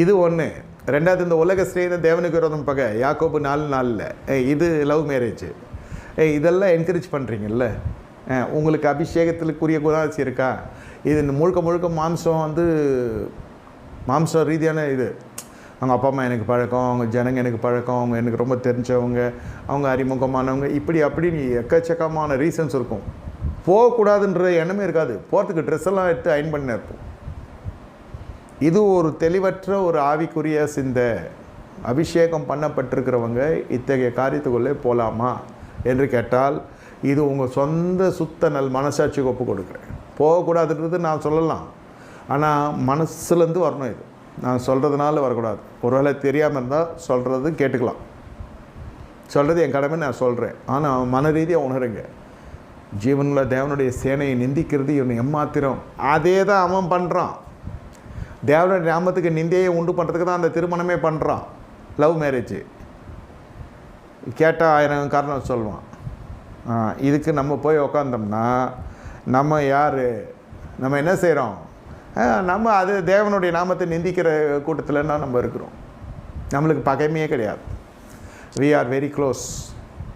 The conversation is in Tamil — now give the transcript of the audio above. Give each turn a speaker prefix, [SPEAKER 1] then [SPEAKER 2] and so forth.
[SPEAKER 1] இது ஒன்று ரெண்டாவது இந்த உலக ஸ்ரீன தேவனுக்கு விரோதம் பகை யாக்கோபு நாலு நாளில். இது லவ் மேரேஜ் இதெல்லாம் என்கரேஜ் பண்ணுறீங்கல்ல உங்களுக்கு அபிஷேகத்திற்குரிய குணாசி இருக்கா? இது இந்த முழுக்க முழுக்க மாம்சம் வந்து மாம்சம் ரீதியான இது. அவங்க அப்பா அம்மா எனக்கு பழக்கம் அவங்க ஜனங்க எனக்கு பழக்கம் அவங்க எனக்கு ரொம்ப தெரிஞ்சவங்க அவங்க அறிமுகமானவங்க இப்படி அப்படின்னு எக்கச்சக்கமான ரீசன்ஸ் இருக்கும். போகக்கூடாதுன்ற எண்ணமே இருக்காது. போகிறதுக்கு ட்ரெஸ் எல்லாம் எடுத்து அயன் பண்ணி இருப்போம் இது ஒரு தெளிவற்ற ஒரு ஆவிக்குரிய சிந்தை. அபிஷேகம் பண்ணப்பட்டிருக்கிறவங்க இத்தகைய காரியத்துக்குள்ளே போகலாமா என்று கேட்டால் இது உங்கள் சொந்த சுத்த நல் மனசாட்சிக்கு ஒப்பு கொடுக்குறேன். போகக்கூடாதுன்றது நான் சொல்லலாம். ஆனால் மனசுலேருந்து வரணும் இது. நான் சொல்கிறதுனால வரக்கூடாது. ஒருவேளை தெரியாமல் இருந்தால் சொல்கிறது கேட்டுக்கலாம். சொல்கிறது என் கடமை நான் சொல்கிறேன் ஆனால் மன ரீதியாக உணருங்க. ஜீவனில் தேவனுடைய சேனையை நிந்திக்கிறது இவன் எம்மாத்திரம் அதே தான் அவன் பண்ணுறான் தேவனுடைய நாமத்துக்கு நிந்தையை உண்டு பண்ணுறதுக்கு தான் அந்த திருமணமே பண்ணுறான் லவ் மேரேஜ் கேட்டால் ஆயிரம் காரணம் சொல்லுவான் இதுக்கு நம்ம போய் உக்காந்தோம்னா நம்ம யார்? நம்ம என்ன செய்கிறோம் நம்ம அது தேவனுடைய நாமத்தை நிந்திக்கிற கூட்டத்தில்னா நம்ம இருக்கிறோம். நம்மளுக்கு பகைமையே கிடையாது. We are very close